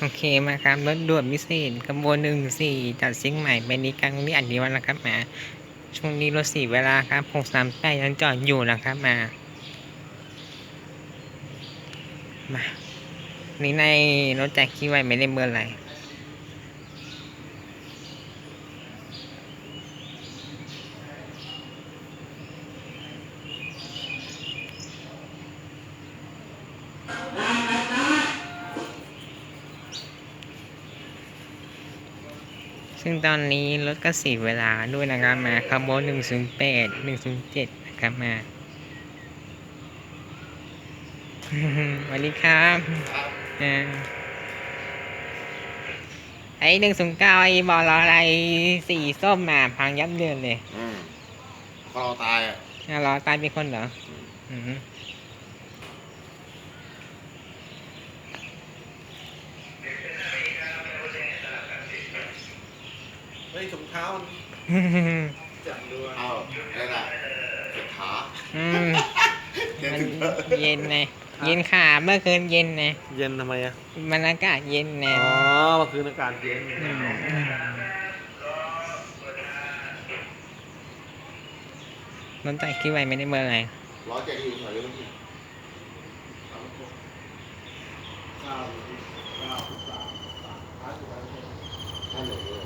โอเคมาครับรถด่วนพิเศษขบวนหนึ่งสี่จากเชียงใหม่ไปนี้กลางนี้อันนี้วันนะครับมาช่วงนี้รถสี่เวลาครับหกสามแปดยังจอดอยู่นะครับมามานี่ในรถแจ็คกี้ไว้ไม่ได้เบอร์อะไร ซึ่งตอนนี้รถก็เสียเวลาด้วยนะครับมาขบวนหนึ่งศูนย์แปดหนึ่งศูนย์เจ็ดนะครับมาสวัสดีครับอ่าไอ้หนึ่งศูนย์เก้าไอ้บอลอะไรสีส้มมาพังยับเยินเลยอืมพอเราตายอะอะรอตายเป็นคนเหรออืม เฮ้ยถุงเท้ามันจับดูเอาได้ละเจ็บขาอืมเจ็บมันถึงเถอะเย็นไงเย็นขาเมื่อคืนเย็นไงเย็นทำไมอะ มันอากาศเย็นไงอ๋อเมื่อคืนอากาศเย็นอืมรถไต่คิดไว้ไม่ได้เบอร์อะไรร้อยเจ็ดอยู่หน่อยเรื่องนี้เก้าเก้าสามสามถ้าหนู